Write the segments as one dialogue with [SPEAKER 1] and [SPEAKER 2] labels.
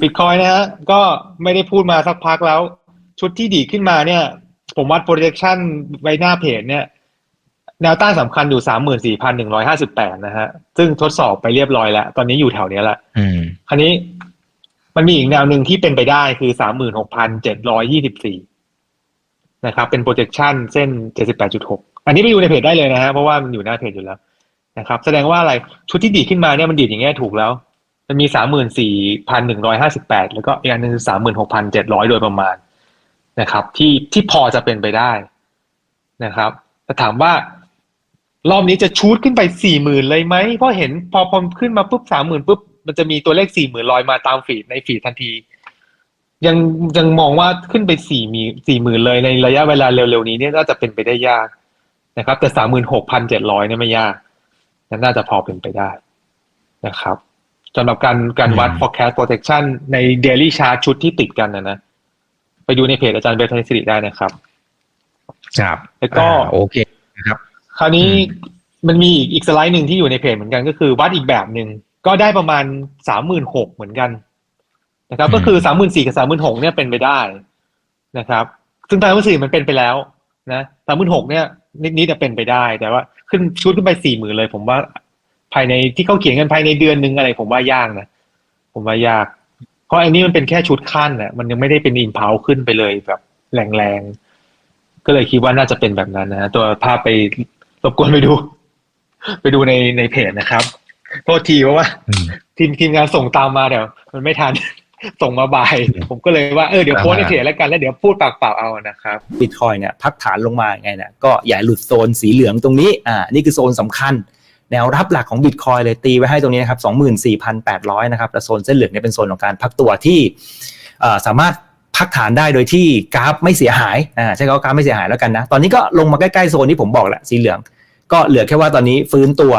[SPEAKER 1] บิตคอยนะฮะก็ไม่ได้พูดมาสักพักแล้ว ชุดที่ดีขึ้นมาเนี่ย ผมวัด projection ไว้หน้าเพจเนี่ย แนวต้านสำคัญอยู่สามหมื่นสี่พันหนึ่งร้อยห้าสิบแปดนะฮะ ซึ่งทดสอบไปเรียบร้อยแล้ว ตอนนี้อยู่แถวเนี้ยแหละ
[SPEAKER 2] อืม
[SPEAKER 1] คราวนี้มันมีอีกแนวหนึ่งที่เป็นไปได้คือสามหมื่นหกพันเจ็ดร้อยยี่สิบสี่นะครับ เป็น projection เส้นเจ็ดสิบแปดจุดหกอันนี้ไปดูในเพจได้เลยนะฮะ เพราะว่ามันอยู่หน้าเพจอยู่แล้วนะครับ แสดงว่าอะไรชุดที่ดีดขึ้นมาเนี่ยมันดีดอย่างเงี้ยถูกแล้ว มันมีสามหมื่นสี่พันหนึ่งร้อยห้าสิบแปดแล้วก็อีกอันหนึงคือสามหมื่นหกพันเจ็ดร้อยโดยประมาณนะครับ ที่ที่พอจะเป็นไปได้นะครับแต่ถามว่ารอบนี้จะชูดขึ้นไปสี่หมื่นเลยไหมเพราะเห็นพอพอขึ้นมาปุ๊บสามหมื่นปุ๊บมันจะมีตัวเลขสี่หมื่นลอยมาตามฟีดในฟีดทันที ยังยังมองว่าขึ้นไปสี่มีสี่หมื่นเลยในระยะเวลาเร็วๆนี้เนี่ยน่าจะเป็นไปได้ยากนะครับ แต่สามหมื่นหกพันเจ็ดร้อยเนี่ยไม่ยากน่าจะพอเป็นไปได้นะครับ สำหรับการการวัด
[SPEAKER 2] อืม
[SPEAKER 1] forecast protection ใน daily chart ชุดที่ติดกันนะนะ ไปดูในเพจอาจารย์เบลทันสิริได้นะครับ
[SPEAKER 2] ครับ
[SPEAKER 1] แล้วก็
[SPEAKER 2] อ่าโอเคนะครับ
[SPEAKER 1] คราวนี้
[SPEAKER 2] อืม
[SPEAKER 1] มันมีอีกอีกสไลด์หนึ่งที่อยู่ในเพจเหมือนกันก็คือวัดอีกแบบหนึ่งก็ได้ประมาณสามหมื่นหกเหมือนกันนะครับ ก็คือสามหมื่นสี่กับสามหมื่นหกเนี่ยเป็นไปได้นะครับ ซึ่งสามหมื่นสี่มันเป็นไปแล้วนะสามหมื่นหกเนี่ยนิดนิดจะเป็นไปได้ แต่ว่าขึ้นชุดขึ้นไปสี่หมื่นเลย ผมว่า ภายในที่เขาเขียนกันภายในเดือนหนึ่งอะไร ผมว่ายากนะผมว่ายาก เพราะอันนี้มันเป็นแค่ชุดขั้นน่ะมันยังไม่ได้เป็นอินพาวขึ้นไปเลยแบบแรงๆก็เลยคิดว่าน่าจะเป็นแบบนั้นนะฮะตัวภาพไปรบกวนไปดู ไปดูในในเพจนะครับโทษทีเพราะว่า
[SPEAKER 2] อืม
[SPEAKER 1] ทีมทีมงานส่งตามมาเดี๋ยวมันไม่ทันส่งมาบ่าย ผมก็เลยว่าเออเดี๋ยวโพสต์ในเพจแล้วกันแล้วเดี๋ยวพูดปากเปล่าเอานะครับ
[SPEAKER 3] บิตคอยเนี่ยพักฐานลงมาไงเนี่ยก็อย่าหลุดโซนสีเหลืองตรงนี้อ่านี่คือโซนสำคัญ แนวรับหลักของบิตคอยเลยตีไว้ให้ตรงนี้นะครับ24,800นะครับแต่โซนเส้นเหลืองเนี่ยเป็นโซนของการพักตัวที่เอ่อสามารถพักฐานได้โดยที่กราฟไม่เสียหายอ่าใช่ก็กราฟไม่เสียหายแล้วกันนะ ตอนนี้ก็ลงมาใกล้ๆโซนที่ผมบอกแหละสีเหลือง ก็เหลือแค่ว่าตอนนี้ฟื้นตัว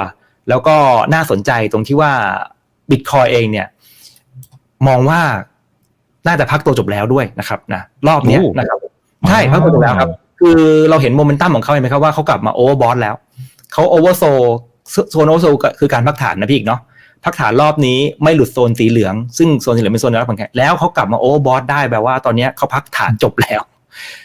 [SPEAKER 3] แล้วก็น่าสนใจตรงที่ว่าบิตคอยเองเนี่ยมองว่าน่าจะพักตัวจบแล้วด้วยนะครับนะรอบเนี้ย
[SPEAKER 2] โอ้
[SPEAKER 3] นะครับใช่พักตัวจบแล้วครับ คือเราเห็นโมเมนตัมของเขาเห็นไหมครับว่าเขากลับมาโอเวอร์บอทแล้วเขาโอเวอร์โซ โซนโอโซคือการพักฐานนะพี่อีกเนาะพักฐานรอบนี้ไม่หลุดโซนสีเหลือง ซึ่งโซนสีเหลืองเป็นโซนรับแข็งแล้วเขากลับมาโอเวอร์บอทได้แปลว่าตอนนี้เขาพักฐานจบแล้ว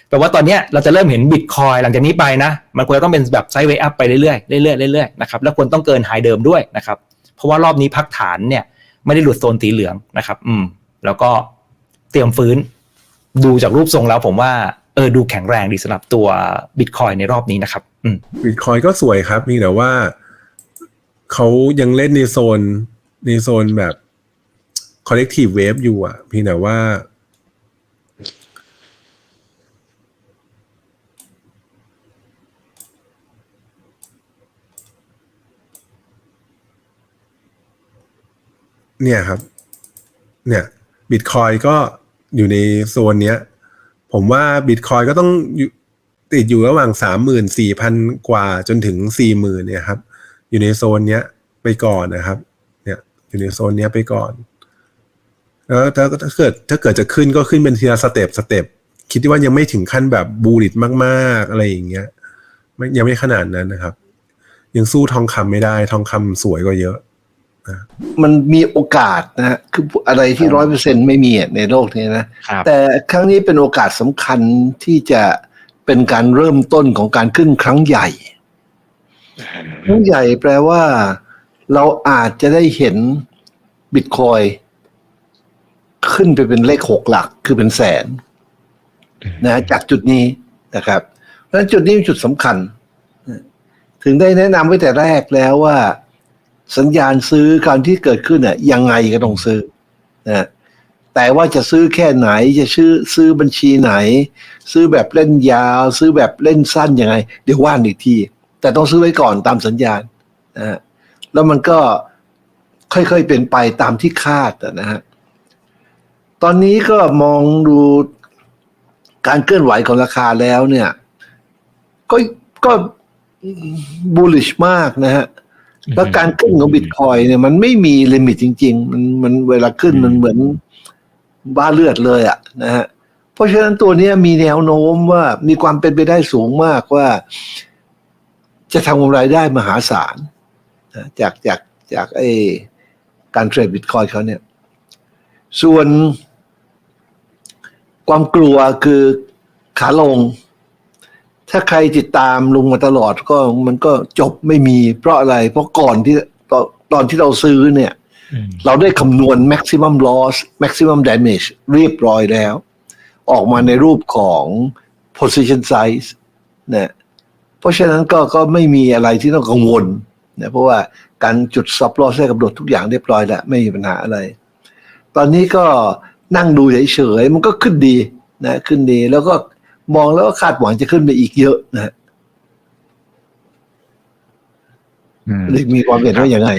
[SPEAKER 3] แปลว่าตอนนี้เราจะเริ่มเห็นบิตคอยหลังจากนี้ไปนะ มันควรจะต้องเป็นแบบไซด์เวย์อัพไปเรื่อยๆเรื่อยๆเรื่อยๆนะครับแล้วควรต้องเกินไฮเดิมด้วยนะครับ เพราะว่ารอบนี้พักฐานเนี่ยไม่ได้หลุดโซนสีเหลืองนะครับ อืม แล้วก็เตรียมฟื้น ดูจากรูปทรงแล้วผมว่าเออดูแข็งแรงดีสำหรับตัวบิตคอยในรอบนี้นะครับ อืม
[SPEAKER 4] บิตคอยก็สวยครับมีแต่ว่า เขายังเล่นในโซนในโซนแบบ collective wave อยู่อะเพียงแต่ว่า เนี่ยครับ เนี่ยบิตคอยก็อยู่ในโซนเนี้ย ผมว่าบิตคอยก็ต้องติดอยู่ระหว่างสามหมื่นสี่พันกว่าจนถึงสี่หมื่นเนี่ยครับ อยู่ในโซนเนี้ยไปก่อนนะครับ เนี่ยอยู่ในโซนเนี้ยไปก่อน แล้วถ้าถ้าเกิดถ้าเกิดจะขึ้นก็ขึ้นเป็นทีละสเต็ปสเต็ปคิดว่ายังไม่ถึงขั้นแบบบูริตมาก ๆ อะไรอย่างเงี้ยไม่ยังไม่ขนาดนั้นนะครับ ยังสู้ทองคำไม่ได้ทองคำสวยกว่าเยอะ
[SPEAKER 5] มันมีโอกาสนะฮะคืออะไรที่ร้อยเปอร์เซ็นไม่มีอะในโลกนี้นะ
[SPEAKER 2] ครับ
[SPEAKER 5] แต่ครั้งนี้เป็นโอกาสสำคัญที่จะเป็นการเริ่มต้นของการขึ้นครั้งใหญ่ ครั้งใหญ่แปลว่า เราอาจจะได้เห็นบิตคอยขึ้นไปเป็นเลขหกหลักคือเป็นแสน นะจากจุดนี้นะครับ เพราะฉะนั้นจุดนี้เป็นจุดสำคัญ ถึงได้แนะนำไว้แต่แรกแล้วว่า สัญญาณซื้อการที่เกิดขึ้นอะยังไงก็ต้องซื้อนะแต่ว่าจะซื้อแค่ไหนจะซื้อซื้อบัญชีไหน ซื้อแบบเล่นยาว ซื้อแบบเล่นสั้นยังไง เดี๋ยวว่านอีกที แต่ต้องซื้อไว้ก่อนตามสัญญาณนะฮะแล้วมันก็ค่อยๆเป็นไปตามที่คาดนะฮะตอนนี้ก็มองดูการเคลื่อนไหวของราคาแล้วเนี่ย ก็ก็บูลลิชมากนะฮะแล้วการขึ้นของบิตคอยเนี่ยมันไม่มีลิมิตจริง ๆ มันมันเวลาขึ้นมันเหมือนบ้าเลือดเลยอะนะฮะเพราะฉะนั้นตัวนี้มีแนวโน้มว่ามีความเป็นไปได้สูงมากว่า จะทำกำไรได้มหาศาลนะจากจากจากไอ้การเทรดบิตคอยเขาเนี่ย ส่วนความกลัวคือขาลง ถ้าใครติดตามลุงมาตลอดก็มันก็จบไม่มีเพราะอะไร เพราะก่อนที่ตอนตอนที่เราซื้อเนี่ย
[SPEAKER 2] อืม
[SPEAKER 5] เราได้คำนวณ maximum loss maximum damage เรียบร้อยแล้ว ออกมาในรูปของ position size นะ เพราะฉะนั้นก็ก็ไม่มีอะไรที่ต้องกังวลนะเพราะว่าการจุด stop loss ได้กำหนดทุกอย่างเรียบร้อยแล้วไม่มีปัญหาอะไร ตอนนี้ก็นั่งดูเฉยๆมันก็ขึ้นดีนะขึ้นดีแล้วก็มองแล้วก็คาดหวังจะขึ้นไปอีกเยอะนะ
[SPEAKER 2] อืม
[SPEAKER 5] หรือมีความเห็นว่าอย่างไง